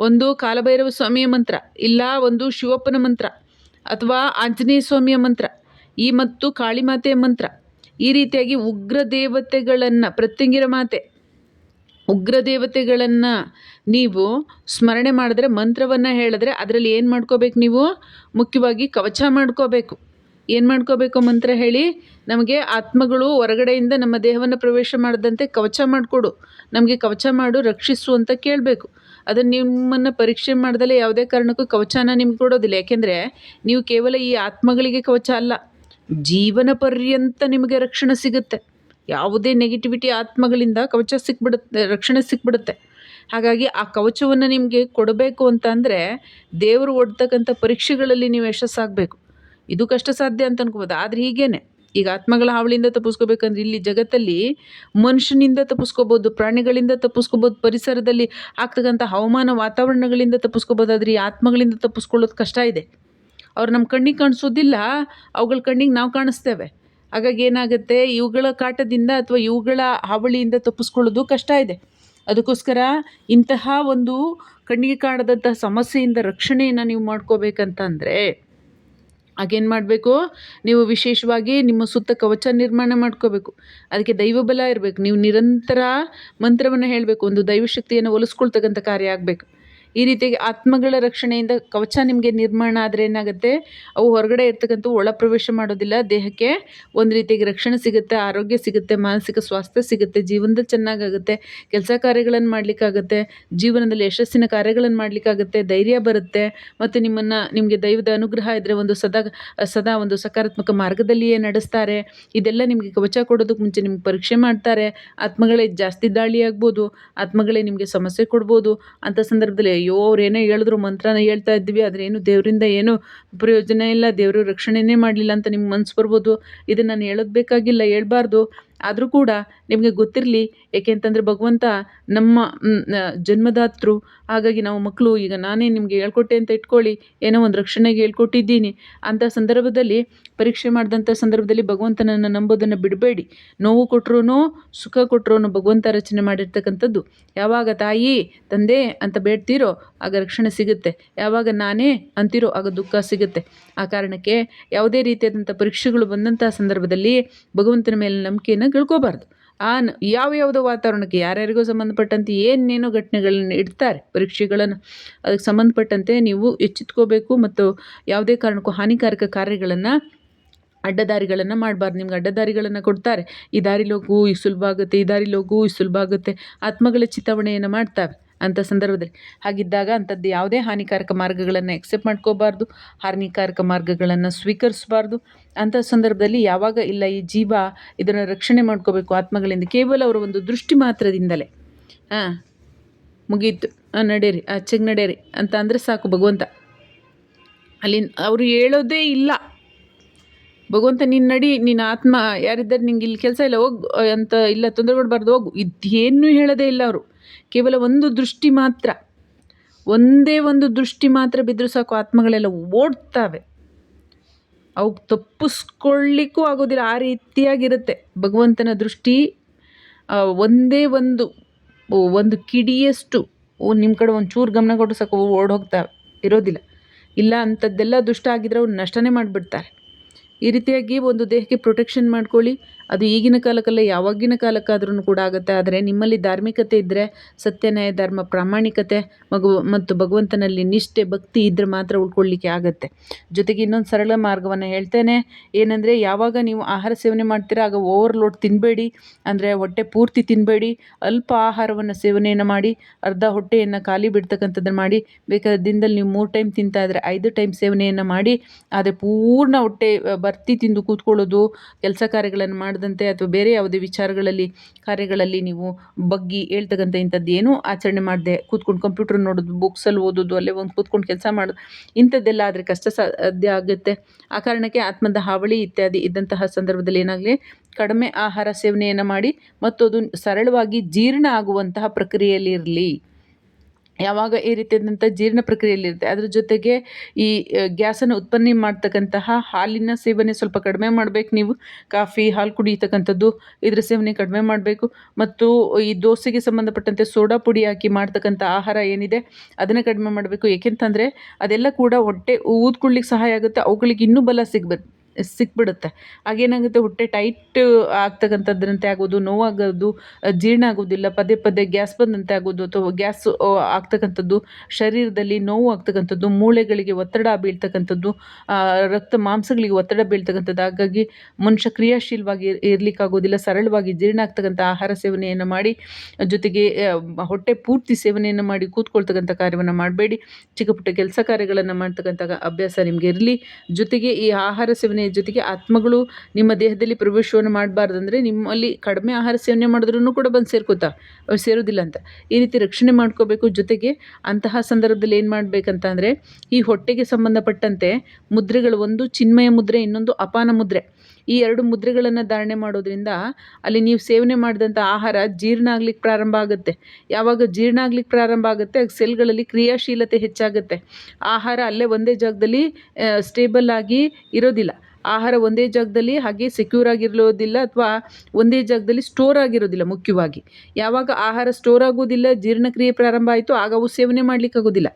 ಒಂದು ಕಾಲಭೈರವ ಸ್ವಾಮಿಯ ಮಂತ್ರ ಇಲ್ಲ ಒಂದು ಶಿವಪ್ಪನ ಮಂತ್ರ ಅಥವಾ ಆಂಜನೇಯ ಸ್ವಾಮಿಯ ಮಂತ್ರ, ಈ ಮತ್ತು ಕಾಳಿಮಾತೆಯ ಮಂತ್ರ. ಈ ರೀತಿಯಾಗಿ ಉಗ್ರ ದೇವತೆಗಳನ್ನು, ಪ್ರತ್ಯಂಗಿರ ಮಾತೆ, ಉಗ್ರ ದೇವತೆಗಳನ್ನು ನೀವು ಸ್ಮರಣೆ ಮಾಡಿದ್ರೆ, ಮಂತ್ರವನ್ನು ಹೇಳಿದ್ರೆ ಅದರಲ್ಲಿ ಏನು ಮಾಡ್ಕೋಬೇಕು ನೀವು? ಮುಖ್ಯವಾಗಿ ಕವಚ ಮಾಡ್ಕೋಬೇಕು. ಏನು ಮಾಡ್ಕೋಬೇಕು ಮಂತ್ರ ಹೇಳಿ, ನಮಗೆ ಆತ್ಮಗಳು ಹೊರಗಡೆಯಿಂದ ನಮ್ಮ ದೇಹವನ್ನು ಪ್ರವೇಶ ಮಾಡದಂತೆ ಕವಚ ಮಾಡಿಕೊಡು. ನಮಗೆ ಕವಚ ಮಾಡು, ರಕ್ಷಿಸು ಅಂತ ಕೇಳಬೇಕು. ಅದನ್ನು ನಿಮ್ಮನ್ನು ಪರೀಕ್ಷೆ ಮಾಡ್ದಲೇ ಯಾವುದೇ ಕಾರಣಕ್ಕೂ ಕವಚನ ನಿಮ್ಗೆ ಕೊಡೋದಿಲ್ಲ. ಯಾಕೆಂದರೆ ನೀವು ಕೇವಲ ಈ ಆತ್ಮಗಳಿಗೆ ಕವಚ ಅಲ್ಲ, ಜೀವನ ಪರ್ಯಂತ ನಿಮಗೆ ರಕ್ಷಣೆ ಸಿಗುತ್ತೆ. ಯಾವುದೇ ನೆಗೆಟಿವಿಟಿ ಆತ್ಮಗಳಿಂದ ಕವಚ ಸಿಕ್ಬಿಡುತ್ತೆ, ರಕ್ಷಣೆ ಸಿಕ್ಬಿಡುತ್ತೆ. ಹಾಗಾಗಿ ಆ ಕವಚವನ್ನು ನಿಮಗೆ ಕೊಡಬೇಕು ಅಂತ ಅಂದರೆ ದೇವರು ಒಡ್ತಕ್ಕಂಥ ಪರೀಕ್ಷೆಗಳಲ್ಲಿ ನೀವು ಯಶಸ್ಸಾಗಬೇಕು. ಇದು ಕಷ್ಟ ಸಾಧ್ಯ ಅಂತ ಅನ್ಕೋಬೋದು. ಆದರೆ ಹೀಗೇನೆ, ಈಗ ಆತ್ಮಗಳ ಹಾವಳಿಯಿಂದ ತಪ್ಪಿಸ್ಕೋಬೇಕಂದ್ರೆ ಇಲ್ಲಿ ಜಗತ್ತಲ್ಲಿ ಮನುಷ್ಯನಿಂದ ತಪ್ಪಿಸ್ಕೋಬೋದು, ಪ್ರಾಣಿಗಳಿಂದ ತಪ್ಪಿಸ್ಕೋಬೋದು, ಪರಿಸರದಲ್ಲಿ ಆಗ್ತಕ್ಕಂಥ ಹವಾಮಾನ ವಾತಾವರಣಗಳಿಂದ ತಪ್ಪಿಸ್ಕೋಬೋದು ಆದರೆ ಈ ಆತ್ಮಗಳಿಂದ ತಪ್ಪಿಸ್ಕೊಳ್ಳೋದು ಕಷ್ಟ ಇದೆ. ಅವ್ರು ನಮ್ಮ ಕಣ್ಣಿಗೆ ಕಾಣಿಸೋದಿಲ್ಲ, ಅವುಗಳ ಕಣ್ಣಿಗೆ ನಾವು ಕಾಣಿಸ್ತೇವೆ. ಹಾಗಾಗಿ ಏನಾಗುತ್ತೆ, ಇವುಗಳ ಕಾಟದಿಂದ ಅಥವಾ ಇವುಗಳ ಹಾವಳಿಯಿಂದ ತಪ್ಪಿಸ್ಕೊಳ್ಳೋದು ಕಷ್ಟ ಇದೆ. ಅದಕ್ಕೋಸ್ಕರ ಇಂತಹ ಒಂದು ಕಣ್ಣಿಗೆ ಕಾಣದಂತಹ ಸಮಸ್ಯೆಯಿಂದ ರಕ್ಷಣೆಯನ್ನು ನೀವು ಮಾಡ್ಕೋಬೇಕಂತಂದರೆ ಆಗೇನು ಮಾಡಬೇಕು? ನೀವು ವಿಶೇಷವಾಗಿ ನಿಮ್ಮ ಸುತ್ತ ಕವಚ ನಿರ್ಮಾಣ ಮಾಡ್ಕೋಬೇಕು. ಅದಕ್ಕೆ ದೈವಬಲ ಇರಬೇಕು. ನೀವು ನಿರಂತರ ಮಂತ್ರವನ್ನು ಹೇಳಬೇಕು. ಒಂದು ದೈವಶಕ್ತಿಯನ್ನು ಒಲಿಸ್ಕೊಳ್ತಕ್ಕಂಥ ಕಾರ್ಯ ಆಗಬೇಕು. ಈ ರೀತಿಯಾಗಿ ಆತ್ಮಗಳ ರಕ್ಷಣೆಯಿಂದ ಕವಚ ನಿಮಗೆ ನಿರ್ಮಾಣ ಆದರೆ ಏನಾಗುತ್ತೆ? ಅವು ಹೊರಗಡೆ ಇರ್ತಕ್ಕಂಥ ಒಳ ಪ್ರವೇಶ ಮಾಡೋದಿಲ್ಲ. ದೇಹಕ್ಕೆ ಒಂದು ರೀತಿಯಾಗಿ ರಕ್ಷಣೆ ಸಿಗುತ್ತೆ, ಆರೋಗ್ಯ ಸಿಗುತ್ತೆ, ಮಾನಸಿಕ ಸ್ವಾಸ್ಥ್ಯ ಸಿಗುತ್ತೆ, ಜೀವನದಲ್ಲಿ ಚೆನ್ನಾಗಾಗುತ್ತೆ, ಕೆಲಸ ಕಾರ್ಯಗಳನ್ನು ಮಾಡಲಿಕ್ಕಾಗುತ್ತೆ, ಜೀವನದಲ್ಲಿ ಯಶಸ್ಸಿನ ಕಾರ್ಯಗಳನ್ನು ಮಾಡಲಿಕ್ಕಾಗುತ್ತೆ, ಧೈರ್ಯ ಬರುತ್ತೆ. ಮತ್ತು ನಿಮ್ಮನ್ನು, ನಿಮಗೆ ದೈವದ ಅನುಗ್ರಹ ಇದ್ದರೆ ಒಂದು ಸದಾ ಸದಾ ಒಂದು ಸಕಾರಾತ್ಮಕ ಮಾರ್ಗದಲ್ಲಿಯೇ ನಡೆಸ್ತಾರೆ. ಇದೆಲ್ಲ ನಿಮಗೆ ಕವಚ ಕೊಡೋದಕ್ಕೆ ಮುಂಚೆ ನಿಮ್ಗೆ ಪರೀಕ್ಷೆ ಮಾಡ್ತಾರೆ. ಆತ್ಮಗಳೇ ಜಾಸ್ತಿ ದಾಳಿ ಆಗ್ಬೋದು ಆತ್ಮಗಳೇ ನಿಮಗೆ ಸಮಸ್ಯೆ ಕೊಡ್ಬೋದು. ಅಂಥ ಸಂದರ್ಭದಲ್ಲಿ ಅಯ್ಯೋ ಏನೇ ಹೇಳಿದ್ರು ಮಂತ್ರನ ಹೇಳ್ತಾ ಇದ್ವಿ, ಆದರೆ ಏನು ದೇವರಿಂದ ಏನು ಪ್ರಯೋಜನ ಇಲ್ಲ, ದೇವರು ರಕ್ಷಣೆನೇ ಮಾಡಲಿಲ್ಲ ಅಂತ ನಿಮ್ಗೆ ಮನ್ಸು ಬರ್ಬೋದು. ಇದನ್ನು ನಾನು ಹೇಳೋದು ಬೇಕಾಗಿಲ್ಲ, ಹೇಳ್ಬಾರ್ದು. ಆದರೂ ಕೂಡ ನಿಮಗೆ ಗೊತ್ತಿರಲಿ, ಏಕೆ ಅಂತಂದರೆ ಭಗವಂತ ನಮ್ಮ ಜನ್ಮದಾತೃ. ಹಾಗಾಗಿ ನಾವು ಮಕ್ಕಳು ಈಗ ನಾನೇ ನಿಮಗೆ ಹೇಳ್ಕೊಟ್ಟೆ ಅಂತ ಇಟ್ಕೊಳ್ಳಿ, ಏನೋ ಒಂದು ರಕ್ಷಣೆಗೆ ಹೇಳ್ಕೊಟ್ಟಿದ್ದೀನಿ. ಅಂಥ ಸಂದರ್ಭದಲ್ಲಿ, ಪರೀಕ್ಷೆ ಮಾಡಿದಂಥ ಸಂದರ್ಭದಲ್ಲಿ ಭಗವಂತನನ್ನು ನಂಬೋದನ್ನು ಬಿಡಬೇಡಿ. ನೋವು ಕೊಟ್ಟರು ಸುಖ ಕೊಟ್ಟರು ಭಗವಂತ ರಚನೆ ಮಾಡಿರ್ತಕ್ಕಂಥದ್ದು. ಯಾವಾಗ ತಾಯಿ, ತಂದೆ ಅಂತ ಬೇಡ್ತೀರೋ ಆಗ ರಕ್ಷಣೆ ಸಿಗುತ್ತೆ. ಯಾವಾಗ ನಾನೇ ಅಂತಿರೋ ಆಗ ದುಃಖ ಸಿಗುತ್ತೆ. ಆ ಕಾರಣಕ್ಕೆ ಯಾವುದೇ ರೀತಿಯಾದಂಥ ಪರೀಕ್ಷೆಗಳು ಬಂದಂಥ ಸಂದರ್ಭದಲ್ಲಿ ಭಗವಂತನ ಮೇಲೆ ನಂಬಿಕೆಯನ್ನು ಗಳ್ಕೋಬಾರ್ದು ಆ ಯಾವ ಯಾವುದೋ ವಾತಾವರಣಕ್ಕೆ ಯಾರ್ಯಾರಿಗೂ ಸಂಬಂಧಪಟ್ಟಂತೆ ಏನೇನೋ ಘಟನೆಗಳನ್ನ ಇಡ್ತಾರೆ ಪರೀಕ್ಷೆಗಳನ್ನು. ಅದಕ್ಕೆ ಸಂಬಂಧಪಟ್ಟಂತೆ ನೀವು ಎಚ್ಚೆತ್ಕೋಬೇಕು ಮತ್ತು ಯಾವುದೇ ಕಾರಣಕ್ಕೂ ಹಾನಿಕಾರಕ ಕಾರ್ಯಗಳನ್ನು ಅಡ್ಡದಾರಿಗಳನ್ನು ಮಾಡಬಾರ್ದು. ನಿಮ್ಗೆ ಅಡ್ಡದಾರಿಗಳನ್ನು ಕೊಡ್ತಾರೆ. ಈ ದಾರಿ ಹೋಗು ಈ ಸುಲಭ ಆಗುತ್ತೆ, ಈ ದಾರಿ ಹೋಗು ಈ ಸುಲಭ ಆಗುತ್ತೆ. ಆತ್ಮಗಳ ಚಿತಾವಣೆಯನ್ನು ಮಾಡ್ತಾವೆ. ಅಂಥ ಸಂದರ್ಭದಲ್ಲಿ. ಹಾಗಿದ್ದಾಗ ಅಂಥದ್ದು ಯಾವುದೇ ಹಾನಿಕಾರಕ ಮಾರ್ಗಗಳನ್ನು ಎಕ್ಸೆಪ್ಟ್ ಮಾಡ್ಕೋಬಾರ್ದು, ಹಾನಿಕಾರಕ ಮಾರ್ಗಗಳನ್ನು ಸ್ವೀಕರಿಸಬಾರ್ದು ಅಂಥ ಸಂದರ್ಭದಲ್ಲಿ ಯಾವಾಗ ಇಲ್ಲ ಈ ಜೀವ ಇದನ್ನು ರಕ್ಷಣೆ ಮಾಡ್ಕೋಬೇಕು ಆತ್ಮಗಳಿಂದ, ಕೇವಲ ಅವರ ಒಂದು ದೃಷ್ಟಿ ಮಾತ್ರದಿಂದಲೇ. ಹಾಂ ಮುಗೀತು. ಹಾಂ ನಡೀರಿ ಆಚೆಗೆ ನಡೀರಿ ಅಂತ ಅಂದರೆ ಸಾಕು ಭಗವಂತ. ಅಲ್ಲಿ ಅವರು ಹೇಳೋದೇ ಇಲ್ಲ. ಭಗವಂತ, ನೀನು ನಡಿ ನಿನ್ನ ಆತ್ಮ ಯಾರಿದ್ದಾರೆ ನಿಂಗೆ ಇಲ್ಲಿ ಕೆಲಸ ಇಲ್ಲ, ಹೋಗು ಅಂತ, ಇಲ್ಲ ತೊಂದರೆ ಕೊಡಬಾರ್ದು ಹೋಗು. ಇದೇನು ಹೇಳೋದೇ ಇಲ್ಲ ಅವರು. ಕೇವಲ ಒಂದು ದೃಷ್ಟಿ ಮಾತ್ರ, ಒಂದೇ ಒಂದು ದೃಷ್ಟಿ ಮಾತ್ರ ಬಿದ್ದರೂ ಸಾಕು ಆತ್ಮಗಳೆಲ್ಲ ಓಡ್ತಾವೆ. ಅವು ತಪ್ಪಿಸ್ಕೊಳ್ಳಿಕ್ಕೂ ಆಗೋದಿಲ್ಲ, ಆ ರೀತಿಯಾಗಿರುತ್ತೆ. ಭಗವಂತನ ದೃಷ್ಟಿ ಒಂದೇ ಒಂದು ಒಂದು ಕಿಡಿಯಷ್ಟು ನಿಮ್ಮ ಕಡೆ ಒಂದು ಚೂರು ಗಮನ ಕೊಟ್ಟು ಸಾಕು ಓಡ್ ಇರೋದಿಲ್ಲ. ಇಲ್ಲ ಅಂಥದ್ದೆಲ್ಲ ದುಷ್ಟ ಆಗಿದ್ರೆ ಅವ್ರು ನಷ್ಟನೇ ಮಾಡಿಬಿಡ್ತಾರೆ. ಈ ರೀತಿಯಾಗಿ ಒಂದು ದೇಹಕ್ಕೆ ಪ್ರೊಟೆಕ್ಷನ್ ಮಾಡ್ಕೊಳ್ಳಿ ಅದು ಈಗಿನ ಕಾಲಕ್ಕಲ್ಲ, ಯಾವಾಗಿನ ಕಾಲಕ್ಕಾದ್ರೂ ಕೂಡ ಆಗುತ್ತೆ. ಆದರೆ ನಿಮ್ಮಲ್ಲಿ ಧಾರ್ಮಿಕತೆ ಇದ್ದರೆ ಸತ್ಯನ್ಯಾಯ, ಧರ್ಮ, ಪ್ರಾಮಾಣಿಕತೆ, ಮಗು ಮತ್ತು ಭಗವಂತನಲ್ಲಿ ನಿಷ್ಠೆ, ಭಕ್ತಿ ಇದ್ದರೆ ಮಾತ್ರ ಉಳ್ಕೊಳ್ಳಿಕ್ಕೆ ಆಗುತ್ತೆ. ಜೊತೆಗೆ ಇನ್ನೊಂದು ಸರಳ ಮಾರ್ಗವನ್ನು ಹೇಳ್ತೇನೆ. ಏನಂದರೆ ಯಾವಾಗ ನೀವು ಆಹಾರ ಸೇವನೆ ಮಾಡ್ತೀರಾ, ಆಗ ಓವರ್ಲೋಡ್ ತಿನ್ನಬೇಡಿ ಅಂದರೆ ಹೊಟ್ಟೆ ಪೂರ್ತಿ ತಿನ್ನಬೇಡಿ ಅಲ್ಪ ಆಹಾರವನ್ನು ಸೇವನೆಯನ್ನು ಮಾಡಿ, ಅರ್ಧ ಹೊಟ್ಟೆಯನ್ನು ಖಾಲಿ ಬಿಡ್ತಕ್ಕಂಥದ್ದನ್ನು ಮಾಡಿ, ಬೇಕಾದ ದಿನದಲ್ಲಿ ನೀವು ಮೂರು ಟೈಮ್ ತಿಂತಾ ಇದ್ರೆ ಐದು ಟೈಮ್ ಸೇವನೆಯನ್ನು ಮಾಡಿ, ಆದರೆ ಪೂರ್ಣ ಹೊಟ್ಟೆ ಬರ್ತಿ ತಿಂದು ಕೂತ್ಕೊಳ್ಳೋದು, ಕೆಲಸ ಕಾರ್ಯಗಳನ್ನು ಮಾಡದಂತೆ ಅಥವಾ ಬೇರೆ ಯಾವುದೇ ವಿಚಾರಗಳಲ್ಲಿ, ಕಾರ್ಯಗಳಲ್ಲಿ ನೀವು ಬಗ್ಗಿ ಹೇಳ್ತಕ್ಕಂಥ ಇಂಥದ್ದು ಏನೂ ಆಚರಣೆ ಮಾಡದೆ ಕೂತ್ಕೊಂಡು ಕಂಪ್ಯೂಟರ್ ನೋಡೋದು ಬುಕ್ಸಲ್ಲಿ ಓದೋದು, ಅಲ್ಲೇ ಒಂದು ಕೂತ್ಕೊಂಡು ಕೆಲಸ ಮಾಡೋದು, ಇಂಥದ್ದೆಲ್ಲ ಆದರೆ ಕಷ್ಟ ಸಾಧ್ಯ ಆಗುತ್ತೆ. ಆ ಕಾರಣಕ್ಕೆ ಆತ್ಮದ ಹಾವಳಿ ಇತ್ಯಾದಿ ಇದ್ದಂತಹ ಸಂದರ್ಭದಲ್ಲಿ ಏನಾಗಲಿ ಕಡಿಮೆ ಆಹಾರ ಸೇವನೆಯನ್ನು ಮಾಡಿ ಮತ್ತು ಅದು ಸರಳವಾಗಿ ಜೀರ್ಣ ಆಗುವಂತಹ ಪ್ರಕ್ರಿಯೆಯಲ್ಲಿ ಇರಲಿ. ಯಾವಾಗ ಈ ರೀತಿಯಾದಂಥ ಜೀರ್ಣ ಪ್ರಕ್ರಿಯೆಯಲ್ಲಿರುತ್ತೆ ಅದ್ರ ಜೊತೆಗೆ ಈ ಗ್ಯಾಸನ್ನು ಉತ್ಪನ್ನ ಮಾಡ್ತಕ್ಕಂತಹ ಹಾಲಿನ ಸೇವನೆ ಸ್ವಲ್ಪ ಕಡಿಮೆ ಮಾಡಬೇಕು ನೀವು. ಕಾಫಿ, ಹಾಲು ಕುಡಿಯತಕ್ಕಂಥದ್ದು ಇದ್ರ ಸೇವನೆ ಕಡಿಮೆ ಮಾಡಬೇಕು. ಮತ್ತು ಈ ದೋಸೆಗೆ ಸಂಬಂಧಪಟ್ಟಂತೆ ಸೋಡಾ ಪುಡಿ ಹಾಕಿ ಮಾಡ್ತಕ್ಕಂಥ ಆಹಾರ ಏನಿದೆ, ಅದನ್ನು ಕಡಿಮೆ ಮಾಡಬೇಕು. ಏಕೆಂತಂದರೆ ಅದೆಲ್ಲ ಕೂಡ ಹೊಟ್ಟೆ ಊದ್ಕೊಳ್ಳಿಕ್ಕೆ ಸಹಾಯ ಆಗುತ್ತೆ. ಅವುಗಳಿಗೆ ಇನ್ನೂ ಬಲ ಸಿಗ್ಬೇಕು ಸಿಕ್ಬಿಡುತ್ತೆ. ಆಗೇನಾಗುತ್ತೆ ಹೊಟ್ಟೆ ಟೈಟ್ ಆಗ್ತಕ್ಕಂಥದ್ರಂತೆ ಆಗೋದು, ನೋವಾಗೋದು ಜೀರ್ಣ ಆಗೋದಿಲ್ಲ, ಪದೇ ಪದೇ ಗ್ಯಾಸ್ ಬಂದಂತೆ ಆಗೋದು ಅಥವಾ ಗ್ಯಾಸ್ ಆಗ್ತಕ್ಕಂಥದ್ದು, ಶರೀರದಲ್ಲಿ ನೋವು ಆಗ್ತಕ್ಕಂಥದ್ದು, ಮೂಳೆಗಳಿಗೆ ಒತ್ತಡ ಬೀಳ್ತಕ್ಕಂಥದ್ದು ರಕ್ತ ಮಾಂಸಗಳಿಗೆ ಒತ್ತಡ ಬೀಳ್ತಕ್ಕಂಥದ್ದು, ಹಾಗಾಗಿ ಮನುಷ್ಯ ಕ್ರಿಯಾಶೀಲವಾಗಿ ಇರಲಿಕ್ಕಾಗೋದಿಲ್ಲ, ಸರಳವಾಗಿ ಜೀರ್ಣ ಆಗ್ತಕ್ಕಂಥ ಆಹಾರ ಸೇವನೆಯನ್ನು ಮಾಡಿ, ಜೊತೆಗೆ ಹೊಟ್ಟೆ ಪೂರ್ತಿ ಸೇವನೆಯನ್ನು ಮಾಡಿ, ಕೂತ್ಕೊಳ್ತಕ್ಕಂಥ ಕಾರ್ಯವನ್ನು ಮಾಡಬೇಡಿ, ಚಿಕ್ಕ ಪುಟ್ಟ ಕೆಲಸ ಕಾರ್ಯಗಳನ್ನು ಮಾಡ್ತಕ್ಕಂಥ ಅಭ್ಯಾಸ ನಿಮಗೆ ಇರಲಿ, ಜೊತೆಗೆ ಈ ಆಹಾರ ಸೇವನೆಯ ಜೊತೆಗೆ ಆತ್ಮಗಳು ನಿಮ್ಮ ದೇಹದಲ್ಲಿ ಪ್ರವೇಶವನ್ನು ಮಾಡಬಾರ್ದಂದ್ರೆ ನಿಮ್ಮಲ್ಲಿ ಕಡಿಮೆ ಆಹಾರ ಸೇವನೆ ಮಾಡಿದ್ರೂ ಕೂಡ ಬಂದು ಸೇರ್ಕೋತಾವೆ ಅವು ಸೇರೋದಿಲ್ಲ ಅಂತ. ಈ ರೀತಿ ರಕ್ಷಣೆ ಮಾಡ್ಕೋಬೇಕು ಜೊತೆಗೆ ಅಂತಹ ಸಂದರ್ಭದಲ್ಲಿ ಏನು ಮಾಡಬೇಕಂತ ಅಂದರೆ ಈ ಹೊಟ್ಟೆಗೆ ಸಂಬಂಧಪಟ್ಟಂತೆ ಮುದ್ರೆಗಳು, ಒಂದು ಚಿನ್ಮಯ ಮುದ್ರೆ, ಇನ್ನೊಂದು ಅಪಾನ ಮುದ್ರೆ. ಈ ಎರಡು ಮುದ್ರೆಗಳನ್ನು ಧಾರಣೆ ಮಾಡೋದ್ರಿಂದ ಅಲ್ಲಿ ನೀವು ಸೇವನೆ ಮಾಡಿದಂಥ ಆಹಾರ ಜೀರ್ಣ ಆಗ್ಲಿಕ್ಕೆ ಪ್ರಾರಂಭ ಆಗುತ್ತೆ. ಯಾವಾಗ ಜೀರ್ಣ ಆಗ್ಲಿಕ್ಕೆ ಪ್ರಾರಂಭ ಆಗುತ್ತೆ ಆಗ ಸೆಲ್ಗಳಲ್ಲಿ ಕ್ರಿಯಾಶೀಲತೆ ಹೆಚ್ಚಾಗುತ್ತೆ. ಆಹಾರ ಅಲ್ಲೇ ಒಂದೇ ಜಾಗದಲ್ಲಿ ಸ್ಟೇಬಲ್ ಆಗಿ ಇರೋದಿಲ್ಲ. ಆಹಾರ ಒಂದೇ ಜಾಗದಲ್ಲಿ ಹಾಗೆ ಸೆಕ್ಯೂರ್ ಆಗಿರೋದಿಲ್ಲ ಅಥವಾ ಒಂದೇ ಜಾಗದಲ್ಲಿ ಸ್ಟೋರ್ ಆಗಿರೋದಿಲ್ಲ ಮುಖ್ಯವಾಗಿ. ಯಾವಾಗ ಆಹಾರ ಸ್ಟೋರ್ ಆಗೋದಿಲ್ಲ ಜೀರ್ಣಕ್ರಿಯೆ ಪ್ರಾರಂಭ ಆಯಿತು, ಆಗ ಅವು ಸೇವನೆ ಮಾಡಲಿಕ್ಕಾಗೋದಿಲ್ಲ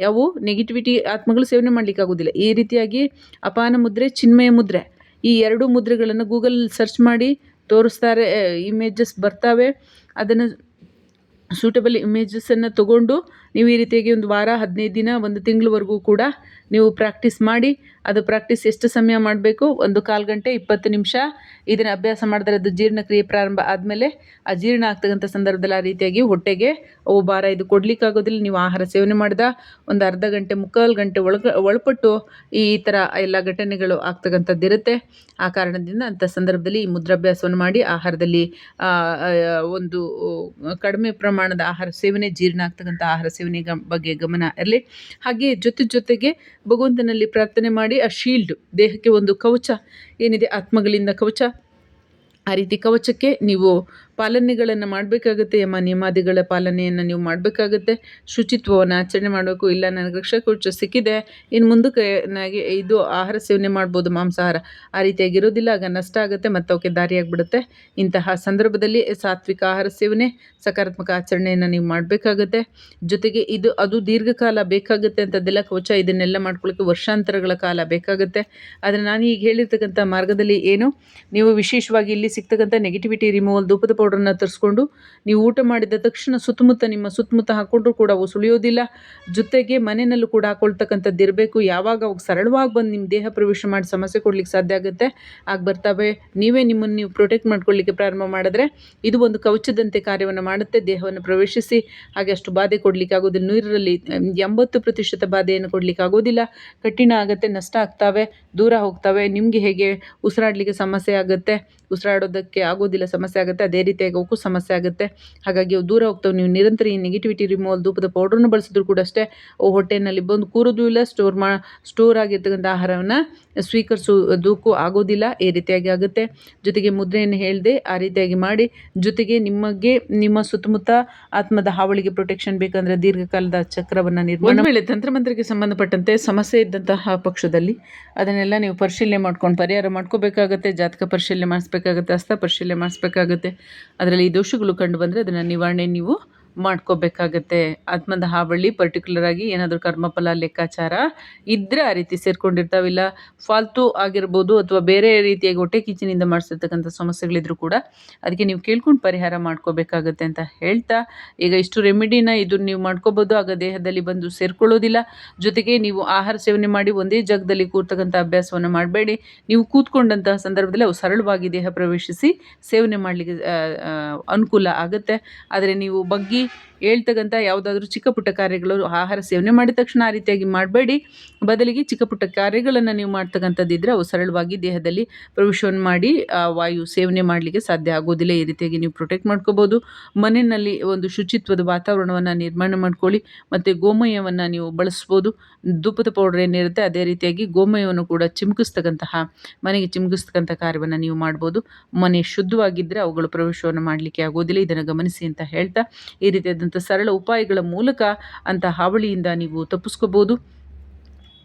ಯಾವು ನೆಗೆಟಿವಿಟಿ ಆತ್ಮಗಳು ಸೇವನೆ ಮಾಡಲಿಕ್ಕಾಗೋದಿಲ್ಲ ಈ ರೀತಿಯಾಗಿ ಅಪಾನ ಮುದ್ರೆ, ಚಿನ್ಮಯ ಮುದ್ರೆ ಈ ಎರಡು ಮುದ್ರೆಗಳನ್ನು ಗೂಗಲ್ ಸರ್ಚ್ ಮಾಡಿ ತೋರಿಸ್ತಾರೆ ಇಮೇಜಸ್ ಬರ್ತಾವೆ. ಅದನ್ನು ಸೂಟಬಲ್ ಇಮೇಜಸ್ಸನ್ನು ತಗೊಂಡು ನೀವು ಈ ರೀತಿಯಾಗಿ ಒಂದು ವಾರ, ಹದಿನೈದು ದಿನ, ಒಂದು ತಿಂಗಳವರೆಗೂ ಕೂಡ ನೀವು ಪ್ರಾಕ್ಟೀಸ್ ಮಾಡಿ, ಅದು ಪ್ರಾಕ್ಟೀಸ್ ಎಷ್ಟು ಸಮಯ ಮಾಡಬೇಕು? ಒಂದು ಕಾಲು ಗಂಟೆ, ಇಪ್ಪತ್ತು ನಿಮಿಷ. ಇದನ್ನು ಅಭ್ಯಾಸ ಮಾಡಿದ್ರೆ ಅದು ಜೀರ್ಣಕ್ರಿಯೆ ಪ್ರಾರಂಭ ಆದಮೇಲೆ ಆ ಜೀರ್ಣ ಆಗ್ತಕ್ಕಂಥ ಸಂದರ್ಭದಲ್ಲಿ ಆ ರೀತಿಯಾಗಿ ಹೊಟ್ಟೆಗೆ ಅವು ಭಾರ ಇದು ಕೊಡಲಿಕ್ಕಾಗೋದಿಲ್ಲ. ನೀವು ಆಹಾರ ಸೇವನೆ ಮಾಡಿದ ಒಂದು ಅರ್ಧ ಗಂಟೆ, ಮುಕ್ಕಾಲು ಗಂಟೆ ಒಳಗ, ಒಳಪಟ್ಟು ಈ ಥರ ಎಲ್ಲ ಘಟನೆಗಳು ಆಗ್ತಕ್ಕಂಥದ್ದಿರುತ್ತೆ ಆ ಕಾರಣದಿಂದ ಅಂಥ ಸಂದರ್ಭದಲ್ಲಿ ಈ ಮುದ್ರಾಭ್ಯಾಸವನ್ನು ಮಾಡಿ ಆಹಾರದಲ್ಲಿ ಒಂದು ಕಡಿಮೆ ಪ್ರಮಾಣದ ಆಹಾರ ಸೇವನೆ, ಜೀರ್ಣ ಆಗ್ತಕ್ಕಂಥ ಆಹಾರ ಸೇವನೆ ಗಮ್ ಬಗ್ಗೆ ಗಮನ ಇರಲಿ. ಹಾಗೆ ಜೊತೆ ಜೊತೆಗೆ ಭಗವಂತನಲ್ಲಿ ಪ್ರಾರ್ಥನೆ ಮಾಡಿ ಆ ಶೀಲ್ಡ್ ದೇಹಕ್ಕೆ ಒಂದು ಕವಚ ಏನಿದೆ? ಆತ್ಮಗಳಿಂದ ಕವಚ. ಆ ರೀತಿ ಕವಚಕ್ಕೆ ನೀವು ಪಾಲನೆಗಳನ್ನು ಮಾಡಬೇಕಾಗುತ್ತೆ ಯಮ ನಿಯಮಾದಿಗಳ ಪಾಲನೆಯನ್ನು ನೀವು ಮಾಡಬೇಕಾಗುತ್ತೆ. ಶುಚಿತ್ವವನ್ನು ಆಚರಣೆ ಮಾಡಬೇಕು ಇಲ್ಲ, ನನಗೆ ರಕ್ಷಕೋಚ ಸಿಕ್ಕಿದೆ. ಇನ್ನು ಮುಂದಕ್ಕೆ ಇದು ಆಹಾರ ಸೇವನೆ ಮಾಡ್ಬೋದು, ಮಾಂಸಾಹಾರ. ಆ ರೀತಿಯಾಗಿರೋದಿಲ್ಲ, ಆಗ ನಷ್ಟ ಆಗುತ್ತೆ, ಮತ್ತು ಅವಕ್ಕೆ ದಾರಿಯಾಗಿಬಿಡುತ್ತೆ ಇಂತಹ ಸಂದರ್ಭದಲ್ಲಿ ಸಾತ್ವಿಕ ಆಹಾರ ಸೇವನೆ, ಸಕಾರಾತ್ಮಕ ಆಚರಣೆಯನ್ನು ನೀವು ಮಾಡಬೇಕಾಗುತ್ತೆ. ಜೊತೆಗೆ ಇದು, ಅದು ದೀರ್ಘಕಾಲ ಬೇಕಾಗುತ್ತೆ ಅಂತದ್ದೆಲ್ಲ ಕವಚ ಇದನ್ನೆಲ್ಲ ಮಾಡ್ಕೊಳ್ಳೋಕ್ಕೆ ವರ್ಷಾಂತರಗಳ ಕಾಲ ಬೇಕಾಗುತ್ತೆ. ಆದರೆ ನಾನು ಈಗ ಹೇಳಿರ್ತಕ್ಕಂಥ ಮಾರ್ಗದಲ್ಲಿ ಏನು? ನೀವು ವಿಶೇಷವಾಗಿ ಇಲ್ಲಿ ಸಿಗ್ತಕ್ಕಂಥ ನೆಗೆಟಿವಿಟಿ ರಿಮೂವಲ್ ಧೂಪದ ಪೌಡ್ರನ್ನ ತರಿಸ್ಕೊಂಡು ನೀವು ಊಟ ಮಾಡಿದ ತಕ್ಷಣ ಸುತ್ತಮುತ್ತ ನಿಮ್ಮ ಸುತ್ತಮುತ್ತ ಹಾಕ್ಕೊಂಡ್ರೂ ಕೂಡ ಅವು ಸುಳಿಯೋದಿಲ್ಲ ಜೊತೆಗೆ ಮನೆಯಲ್ಲೂ ಕೂಡ ಹಾಕೊಳ್ತಕ್ಕಂಥದ್ದು ಇರಬೇಕು. ಯಾವಾಗ ಅವಾಗ ಸರಳವಾಗಿ ಬಂದು ನಿಮ್ಮ ದೇಹ ಪ್ರವೇಶ ಮಾಡಿ ಸಮಸ್ಯೆ ಕೊಡ್ಲಿಕ್ಕೆ ಸಾಧ್ಯ ಆಗುತ್ತೆ. ಆಗ ಬರ್ತವೆ. ನೀವೇ ನಿಮ್ಮನ್ನು ನೀವು ಪ್ರೊಟೆಕ್ಟ್ ಮಾಡ್ಕೊಳ್ಳಿಕ್ಕೆ ಪ್ರಾರಂಭ ಮಾಡಿದ್ರೆ ಇದು ಒಂದು ಕವಚದಂತೆ ಕಾರ್ಯವನ್ನು ಮಾಡುತ್ತೆ. ದೇಹವನ್ನು ಪ್ರವೇಶಿಸಿ ಹಾಗೆ ಅಷ್ಟು ಬಾಧೆ ಕೊಡಲಿಕ್ಕೆ ಆಗೋದಿಲ್ಲ. ನೀರಲ್ಲಿ ಎಂಬತ್ತು ಪ್ರತಿಶತ ಬಾಧೆಯನ್ನು ಕೊಡಲಿಕ್ಕೆ ಆಗೋದಿಲ್ಲ. ಕಠಿಣ ಆಗುತ್ತೆ. ನಷ್ಟ ಆಗ್ತವೆ. ದೂರ ಹೋಗ್ತವೆ. ನಿಮಗೆ ಹೇಗೆ ಉಸಿರಾಡಲಿಕ್ಕೆ ಸಮಸ್ಯೆ ಆಗುತ್ತೆ. ಉಸಿರಾಡೋದಕ್ಕೆ ಆಗೋದಿಲ್ಲ, ಸಮಸ್ಯೆ ಆಗುತ್ತೆ. ಅದೇ ರೀತಿಯಾಗಿ ಅವಕ್ಕೂ ಸಮಸ್ಯೆ ಆಗುತ್ತೆ. ಹಾಗಾಗಿ ಅವು ದೂರ ಹೋಗ್ತವೆ. ನೀವು ನಿರಂತರ ಈ ನೆಗೆಟಿವಿಟಿ ರಿಮೂವಲ್ ಧೂಪದ ಪೌಡ್ರನ್ನು ಬಳಸಿದ್ರು ಕೂಡ ಅಷ್ಟೇ ಅವು ಹೊಟ್ಟೆನಲ್ಲಿ ಬಂದು ಕೂರೋದು ಇಲ್ಲ ಸ್ಟೋರ್ ಮಾ ಸ್ಟೋರ್ ಆಗಿರ್ತಕ್ಕಂಥ ಆಹಾರವನ್ನು ಸ್ವೀಕರಿಸೋದಕ್ಕೂ ಆಗೋದಿಲ್ಲ. ಈ ರೀತಿಯಾಗಿ ಆಗುತ್ತೆ. ಜೊತೆಗೆ ಮುದ್ರೆಯನ್ನು ಹೇಳಿದೆ, ಆ ರೀತಿಯಾಗಿ ಮಾಡಿ, ಜೊತೆಗೆ ನಿಮಗೆ, ನಿಮ್ಮ ಸುತ್ತಮುತ್ತ ಆತ್ಮದ ಹಾವಳಿಗೆ ಪ್ರೊಟೆಕ್ಷನ್ ಬೇಕಂದರೆ ದೀರ್ಘಕಾಲದ ಚಕ್ರವನ್ನು ನಿರ್ಮಾಣ ವೇಳೆ ತಂತ್ರಮಂತ್ರಕ್ಕೆ ಸಂಬಂಧಪಟ್ಟಂತೆ ಸಮಸ್ಯೆ ಇದ್ದಂತಹ ಪಕ್ಷದಲ್ಲಿ, ಅದನ್ನೆಲ್ಲ ನೀವು ಪರಿಶೀಲನೆ ಮಾಡ್ಕೊಂಡು ಪರಿಹಾರ ಮಾಡ್ಕೋಬೇಕಾಗತ್ತೆ. ಜಾತಕ ಪರಿಶೀಲನೆ ಮಾಡಿಸ್ಬೇಕಾಗತ್ತೆ ಹಸ್ತ ಪರಿಶೀಲನೆ ಮಾಡಿಸ್ಬೇಕಾಗುತ್ತೆ. ಅದರಲ್ಲಿ ದೋಷಗಳು ಕಂಡು ಬಂದರೆ ಅದನ್ನು ನಿವಾರಣೆ ನೀವು ಮಾಡ್ಕೋಬೇಕಾಗತ್ತೆ. ಆತ್ಮದ ಪರ್ಟಿಕ್ಯುಲರ್ ಆಗಿ ಏನಾದರೂ ಕರ್ಮಫಲ, ಲೆಕ್ಕಾಚಾರ ಇದ್ದರೆ ಆ ರೀತಿ ಸೇರ್ಕೊಂಡಿರ್ತಾವಿಲ್ಲ. ಫಾಲ್ತು ಆಗಿರ್ಬೋದು ಅಥವಾ ಬೇರೆ ರೀತಿಯಾಗಿ ಹೊಟ್ಟೆ ಕಿಚ್ಚಿನಿಂದ ಮಾಡಿಸಿರ್ತಕ್ಕಂಥ ಸಮಸ್ಯೆಗಳಿದ್ರು ಕೂಡ ಅದಕ್ಕೆ ನೀವು ಕೇಳ್ಕೊಂಡು ಪರಿಹಾರ ಮಾಡ್ಕೋಬೇಕಾಗತ್ತೆ ಅಂತ ಹೇಳ್ತಾ, ಈಗ ಇಷ್ಟು ರೆಮಿಡಿನ ಇದು ನೀವು ಮಾಡ್ಕೋಬೋದು, ಆಗ ದೇಹದಲ್ಲಿ ಬಂದು ಸೇರ್ಕೊಳ್ಳೋದಿಲ್ಲ. ಜೊತೆಗೆ ನೀವು ಆಹಾರ ಸೇವನೆ ಮಾಡಿ ಒಂದೇ ಜಾಗದಲ್ಲಿ ಕೂರ್ತಕ್ಕಂಥ ಅಭ್ಯಾಸವನ್ನು ಮಾಡಬೇಡಿ. ನೀವು ಕೂತ್ಕೊಂಡಂತಹ ಸಂದರ್ಭದಲ್ಲಿ ಅವು ಸರಳವಾಗಿ ದೇಹ ಪ್ರವೇಶಿಸಿ ಸೇವನೆ ಮಾಡಲಿಕ್ಕೆ ಅನುಕೂಲ ಆಗುತ್ತೆ. ಆದರೆ ನೀವು ಬಗ್ಗಿ Bye. ಹೇಳ್ತಕ್ಕಂಥ ಯಾವುದಾದ್ರೂ ಚಿಕ್ಕ ಪುಟ್ಟ ಕಾರ್ಯಗಳು ಆಹಾರ ಸೇವನೆ ಮಾಡಿದ ತಕ್ಷಣ ಆ ರೀತಿಯಾಗಿ ಮಾಡಬೇಡಿ. ಬದಲಿಗೆ ಚಿಕ್ಕ ಪುಟ್ಟ ಕಾರ್ಯಗಳನ್ನು ನೀವು ಮಾಡ್ತಕ್ಕಂಥದ್ದಿದ್ರೆ ಅವು ಸರಳವಾಗಿ ದೇಹದಲ್ಲಿ ಪ್ರವೇಶವನ್ನು ಮಾಡಿ ವಾಯು ಸೇವನೆ ಮಾಡಲಿಕ್ಕೆ ಸಾಧ್ಯ ಆಗೋದಿಲ್ಲ. ಈ ರೀತಿಯಾಗಿ ನೀವು ಪ್ರೊಟೆಕ್ಟ್ ಮಾಡ್ಕೋಬೋದು. ಮನೆಯಲ್ಲಿ ಒಂದು ಶುಚಿತ್ವದ ವಾತಾವರಣವನ್ನು ನಿರ್ಮಾಣ ಮಾಡ್ಕೊಳ್ಳಿ. ಮತ್ತು ಗೋಮಯವನ್ನು ನೀವು ಬಳಸ್ಬೋದು. ಧೂಪದ ಪೌಡರ್ ಏನಿರುತ್ತೆ ಅದೇ ರೀತಿಯಾಗಿ ಗೋಮಯವನ್ನು ಕೂಡ ಚಿಮುಕಿಸ್ತಕ್ಕಂತಹ, ಮನೆಗೆ ಚಿಮುಕಿಸ್ತಕ್ಕಂಥ ಕಾರ್ಯವನ್ನು ನೀವು ಮಾಡ್ಬೋದು. ಮನೆ ಶುದ್ಧವಾಗಿದ್ದರೆ ಅವುಗಳು ಪ್ರವೇಶವನ್ನು ಮಾಡಲಿಕ್ಕೆ ಆಗೋದಿಲ್ಲ. ಇದನ್ನು ಗಮನಿಸಿ ಅಂತ ಹೇಳ್ತಾ ಈ ರೀತಿಯಾದಂಥ ಸರಳ ಉಪಾಯಗಳ ಮೂಲಕ ಅಂಥ ಹಾವಳಿಯಿಂದ ನೀವು ತಪ್ಪಿಸ್ಕೋಬೋದು.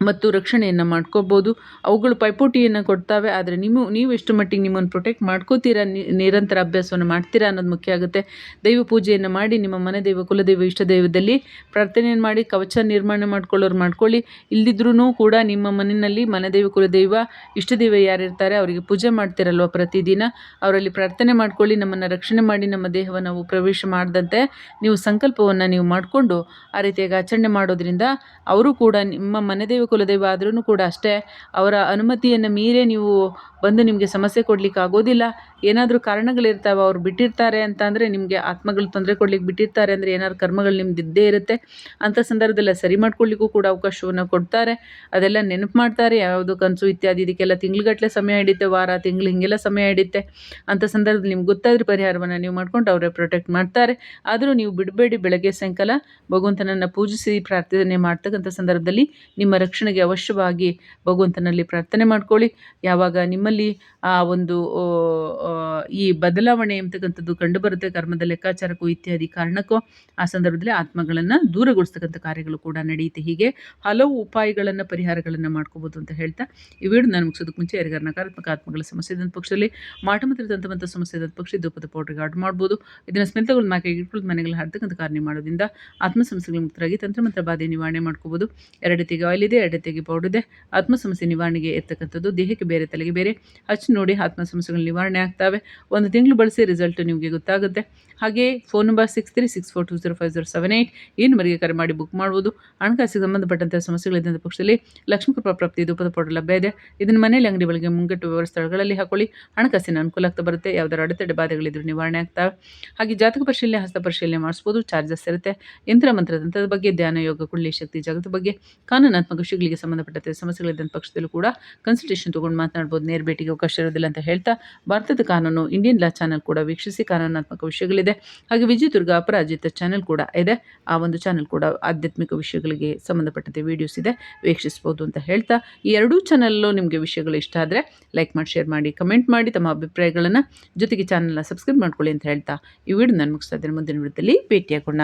ಮತ್ತು ರಕ್ಷಣೆಯನ್ನು ಮಾಡ್ಕೋಬೋದು. ಅವುಗಳು ಪೈಪೋಟಿಯನ್ನು ಕೊಡ್ತಾವೆ. ಆದರೆ ನೀವು ನೀವು ಎಷ್ಟು ಮಟ್ಟಿಗೆ ನಿಮ್ಮನ್ನು ಪ್ರೊಟೆಕ್ಟ್ ಮಾಡ್ಕೋತೀರಾ? ನಿರಂತರ ಅಭ್ಯಾಸವನ್ನು ಮಾಡ್ತೀರಾ ಅನ್ನೋದು ಮುಖ್ಯ ಆಗುತ್ತೆ. ದೈವ ಪೂಜೆಯನ್ನು ಮಾಡಿ ನಿಮ್ಮ ಮನೆ ದೈವ, ಕುಲದೈವ, ಇಷ್ಟ ದೈವದಲ್ಲಿ ಪ್ರಾರ್ಥನೆಯನ್ನು ಮಾಡಿ, ಕವಚ ನಿರ್ಮಾಣ ಮಾಡ್ಕೊಳ್ಳೋರು ಮಾಡ್ಕೊಳ್ಳಿ. ಇಲ್ಲದಿದ್ರೂ ಕೂಡ ನಿಮ್ಮ ಮನೆಯಲ್ಲಿ ಮನೆ ದೈವ, ಕುಲದೈವ, ಇಷ್ಟ ದೈವ ಯಾರಿರ್ತಾರೆ ಅವರಿಗೆ ಪೂಜೆ ಮಾಡ್ತಿರಲ್ವ ಪ್ರತಿದಿನ? ಅವರಲ್ಲಿ ಪ್ರಾರ್ಥನೆ ಮಾಡ್ಕೊಳ್ಳಿ. ನಮ್ಮನ್ನು ರಕ್ಷಣೆ ಮಾಡಿ, ನಮ್ಮ ದೇಹವನ್ನು ನಾವು ಪ್ರವೇಶ ಮಾಡದಂತೆ ನೀವು ಸಂಕಲ್ಪವನ್ನು ನೀವು ಮಾಡಿಕೊಂಡು ಆ ರೀತಿಯಾಗಿ ಆಚರಣೆ ಮಾಡೋದ್ರಿಂದ ಅವರು ಕೂಡ ನಿಮ್ಮ ಮನೆ ದೈವ ಕುಲದೈವ ಆದ್ರೂ ಕೂಡ ಅಷ್ಟೇ ಅವರ ಅನುಮತಿಯನ್ನು ಮೀರೇ ನೀವು ಬಂದು ನಿಮಗೆ ಸಮಸ್ಯೆ ಕೊಡಲಿಕ್ಕೆ ಆಗೋದಿಲ್ಲ. ಏನಾದರೂ ಕಾರಣಗಳಿರ್ತಾವೆ ಅವ್ರು ಬಿಟ್ಟಿರ್ತಾರೆ ಅಂತ ಅಂದರೆ ನಿಮಗೆ ಆತ್ಮಗಳು ತೊಂದರೆ ಕೊಡ್ಲಿಕ್ಕೆ ಬಿಟ್ಟಿರ್ತಾರೆ ಅಂದರೆ ಏನಾದ್ರು ಕರ್ಮಗಳು ನಿಮ್ದು ಇದ್ದೇ ಇರುತ್ತೆ. ಅಂಥ ಸಂದರ್ಭದಲ್ಲ ಸರಿ ಮಾಡ್ಕೊಳ್ಳಿಕ್ಕೂ ಕೂಡ ಅವಕಾಶವನ್ನು ಕೊಡ್ತಾರೆ. ಅದೆಲ್ಲ ನೆನಪು ಮಾಡ್ತಾರೆ, ಯಾವುದು ಕನಸು ಇತ್ಯಾದಿ ಇದಕ್ಕೆಲ್ಲ ತಿಂಗ್ಳುಗಟ್ಟಲೆ ಸಮಯ ಹಿಡಿಯುತ್ತೆ, ವಾರ, ತಿಂಗಳು ಹೀಗೆಲ್ಲ ಸಮಯ ಹಿಡಿಯುತ್ತೆ ಅಂಥ ಸಂದರ್ಭದಲ್ಲಿ ನಿಮ್ಗೆ ಗೊತ್ತಾದ್ರೆ ಪರಿಹಾರವನ್ನು ನೀವು ಮಾಡ್ಕೊಂಡು ಅವರೇ ಪ್ರೊಟೆಕ್ಟ್ ಮಾಡ್ತಾರೆ. ಆದರೂ ನೀವು ಬಿಡಬೇಡಿ, ಬೆಳಗ್ಗೆ ಸಾಯಂಕಾಲ ಭಗವಂತನನ್ನು ಪೂಜಿಸಿ ಪ್ರಾರ್ಥನೆ ಮಾಡ್ತಕ್ಕಂಥ ಸಂದರ್ಭದಲ್ಲಿ ನಿಮ್ಮ ರಕ್ಷಣೆಗೆ ಅವಶ್ಯವಾಗಿ ಭಗವಂತನಲ್ಲಿ ಪ್ರಾರ್ಥನೆ ಮಾಡ್ಕೊಳ್ಳಿ. ಯಾವಾಗ ನಿಮ್ಮಲ್ಲಿ ಆ ಒಂದು ಈ ಬದಲಾವಣೆ ಎಂಬತಕ್ಕಂಥದ್ದು ಕಂಡುಬರುತ್ತೆ ಕರ್ಮದ ಲೆಕ್ಕಾಚಾರಕ್ಕೂ ಇತ್ಯಾದಿ ಕಾರಣಕ್ಕೂ ಆ ಸಂದರ್ಭದಲ್ಲಿ ಆತ್ಮಗಳನ್ನು ದೂರಗೊಳಿಸ್ತಕ್ಕಂಥ ಕಾರ್ಯಗಳು ಕೂಡ ನಡೆಯುತ್ತೆ. ಹೀಗೆ ಹಲವು ಉಪಾಯಗಳನ್ನು, ಪರಿಹಾರಗಳನ್ನು ಮಾಡ್ಕೋಬೋದು ಅಂತ ಹೇಳ್ತಾ ಈ ವಿಡಿಯೋ ನಾನು ಮುಗಿಸೋದಕ್ಕೆ ಮುಂಚೆ ಯಾರಿಗಾರ ನಕಾರಾತ್ಮಕ ಆತ್ಮಗಳ ಸಮಸ್ಯೆ ಇದ್ದಂಥ ಪಕ್ಷದಲ್ಲಿ ಮಾಟ ಮತ್ತು ದಂತವಂತ ಸಮಸ್ಯೆ ಇದ್ದಂಥ ಪಕ್ಷ ಧೂಪದ ಪೌಡ್ರಿಗೆ ಆರ್ಡ್ ಮಾಡ್ಬೋದು. ಇದನ್ನು ಸ್ಮಿತಗಳು ಮಾಕೆ ಇಟ್ಕೊಂಡು ಮನೆಗಳಲ್ಲಿ ಹಾಡ್ತಕ್ಕಂಥ ಕಾರ್ಯ ಮಾಡೋದ್ರಿಂದ ಆತ್ಮ ಸಮಸ್ಯೆಗಳು ಮುಕ್ತರಾಗಿ ತಂತ್ರಮಂತ್ರ ಬಾಧೆ ನಿವಾರಣೆ ಮಾಡ್ಕೋಬೋದು. ಎರಡು ತೆಗೆ ಆಯಿಲ್ ಇದೆ, ಎರಡು ತೆಗೆ ಪೌಡರ್ ಇದೆ. ಆತ್ಮ ಸಮಸ್ಯೆ ನಿವಾರಣೆಗೆ ಇರ್ತಕ್ಕಂಥದ್ದು ದೇಹಕ್ಕೆ ಬೇರೆ, ತಲೆಗೆ ಬೇರೆ. ಹಚ್ಚಿ ನೋಡಿ ಆತ್ಮ ಸಮಸ್ಯೆಗಳ ನಿವಾರಣೆ ಆಗ್ತವೆ ಒಂದು ತಿಂಗಳು ಬಳಸಿ ರಿಸಲ್ಟ್ ನಿಮಗೆ ಗೊತ್ತಾಗುತ್ತೆ. ಹಾಗೆ phone number six three six four two zero five zero seven eight ಈ ನಂಬರ್ಗೆ ಕರೆ ಮಾಡಿ ಬುಕ್ ಮಾಡ್ಬೋದು. ಹಣಕಾಸಿಗೆ ಸಂಬಂಧಪಟ್ಟಂತಹ ಸಮಸ್ಯೆಗಳಿದ್ದಂಥ ಪಕ್ಷದಲ್ಲಿ ಲಕ್ಷ್ಮೀ ಕೃಪಾ ಪ್ರಾಪ್ತಿ ಧೂಪದ ಪೌಡರ್ ಲಭ್ಯ ಇದೆ. ಇದನ್ನು ಮನೆಯಲ್ಲಿ ಅಂಗಡಿ ಒಳಗೆ ಮುಂಗಟ್ಟು ವ್ಯವಹಾರ ಸ್ಥಳಗಳಲ್ಲಿ ಹಾಕೊಳ್ಳಿ. ಹಣಕಾಸಿನ ಅನುಕೂಲ ಆಗ್ತಾ ಬರುತ್ತೆ. ಯಾವುದಾದ್ರು ಅಡೆತಡೆ ಬಾಧೆಗಳಿದ್ರೂ ನಿವಾರಣೆ ಆಗ್ತವೆ ಹಾಗೆ ಜಾತಕ ಪರಿಶೀಲನೆ, ಹಸ್ತ ಪರಿಶೀಲನೆ ಮಾಡಿಸ್ಬೋದು. ಚಾರ್ಜಸ್ ಇರುತ್ತೆ. ಯಂತ್ರ ಮಂತ್ರದಂಥದ ಬಗ್ಗೆ ಧ್ಯಾನ, ಯೋಗ, ಕುಳ್ಳಿ ಶಕ್ತಿ, ಜಗತ್ತು ಬಗ್ಗೆ ಕಾನೂನಾತ್ಮಕ ವಿಷಯಗಳಿಗೆ ಸಂಬಂಧಪಟ್ಟಂತೆ ಸಮಸ್ಯೆಗಳಿದ್ದಂಥ ಪಕ್ಷದಲ್ಲೂ ಕೂಡ ಕನ್ಸಲ್ಟೇಷನ್ ತೊಗೊಂಡು ಮಾತನಾಡ್ಬೋದು. ನೇರ ಭೇಟಿಗೆ ಅವಕಾಶ ಇರೋದಿಲ್ಲ ಅಂತ ಹೇಳ್ತಾ ಭಾರತದ ಕಾನೂನು ಇಂಡಿಯನ್ ಲಾ ಚಾನಲ್ ಕೂಡ ವೀಕ್ಷಿಸಿ ಕಾನೂನಾತ್ಮಕ ವಿಷಯಗಳಿದೆ. ಹಾಗೆ ವಿಜಯದುರ್ಗ ಅಪರಾಜಿತ ಚಾನಲ್ ಕೂಡ ಇದೆ. ಆ ಒಂದು ಚಾನಲ್ ಕೂಡ ಆಧ್ಯಾತ್ಮಿಕ ವಿಷಯಗಳಿಗೆ ಸಂಬಂಧಪಟ್ಟಂತೆ ವಿಡಿಯೋಸ್ ಇದೆ. ವೀಕ್ಷಿಸ್ಬೋದು ಅಂತ ಹೇಳ್ತಾ, ಈ ಎರಡೂ ಚಾನಲ್ಲು ನಿಮಗೆ ವಿಷಯಗಳು ಇಷ್ಟ ಆದರೆ ಲೈಕ್ ಮಾಡಿ ಶೇರ್ ಮಾಡಿ ಕಮೆಂಟ್ ಮಾಡಿ, ತಮ್ಮ ಅಭಿಪ್ರಾಯಗಳನ್ನು ಜೊತೆಗೆ ಚಾನಲ್ನ ಸಬ್ಸ್ಕ್ರೈಬ್ ಮಾಡ್ಕೊಳ್ಳಿ ಅಂತ ಹೇಳ್ತಾ, ಈ ವಿಡಿಯೋ ನಾನು ಮುಗಿಸ್ತಾ ಇದ್ದೇನೆ. ಮುಂದಿನ ವಿಡಿಯೋದಲ್ಲಿ ಭೇಟಿಯಾಗೋಣ.